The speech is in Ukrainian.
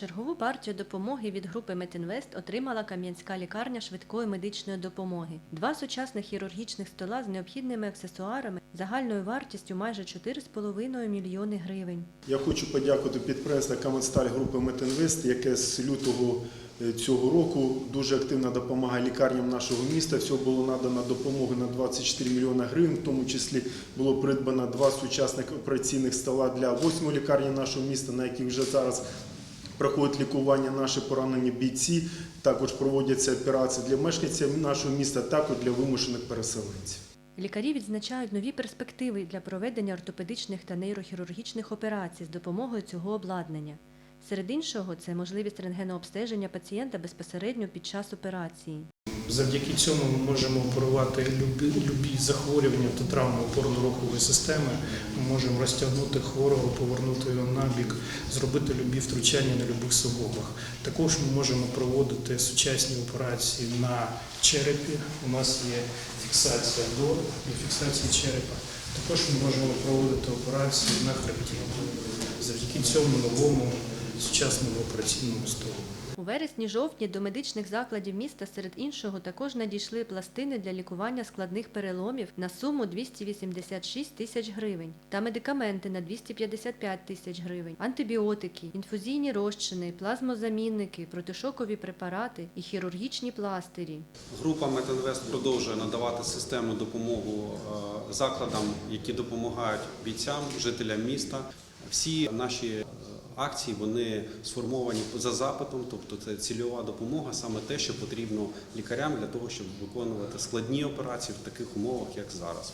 Чергову партію допомоги від групи Метінвест отримала Кам'янська лікарня швидкої медичної допомоги. Два сучасних хірургічних стола з необхідними аксесуарами загальною вартістю майже 4,5 мільйони гривень. Я хочу подякувати підприємству Каменсталь групи Метинвест, яке з лютого е, цього року дуже активно допомагає лікарням нашого міста. Всього було надано допомоги на 24 мільйони гривень. В тому числі було придбано два сучасних операційних стола для восьмої лікарні нашого міста, на яких вже зараз проходить лікування наші поранені бійці. Також проводяться операції для мешканців нашого міста, також для вимушених переселенців. Лікарі відзначають нові перспективи для проведення ортопедичних та нейрохірургічних операцій з допомогою цього обладнання. Серед іншого, це можливість рентгенообстеження пацієнта безпосередньо під час операції. Завдяки цьому ми можемо оперувати любі, любі захворювання та травми опорно-рухової системи. Ми можемо розтягнути хворого, повернути його на бік, зробити любі втручання на любих суглобах. Також ми можемо проводити сучасні операції на черепі. У нас є фіксація до і фіксація черепа. Також ми можемо проводити операції на хребті завдяки цьому новому сучасному операційному столу. У вересні-жовтні до медичних закладів міста серед іншого також надійшли пластини для лікування складних переломів на суму 286 тисяч гривень та медикаменти на 255 тисяч гривень, антибіотики, інфузійні розчини, плазмозамінники, протишокові препарати і хірургічні пластирі. Група Метинвест продовжує надавати системну допомогу е, закладам, які допомагають бійцям, жителям міста. Всі наші акції вони сформовані за запитом, тобто це цільова допомога, саме те, що потрібно лікарям для того, щоб виконувати складні операції в таких умовах, як зараз.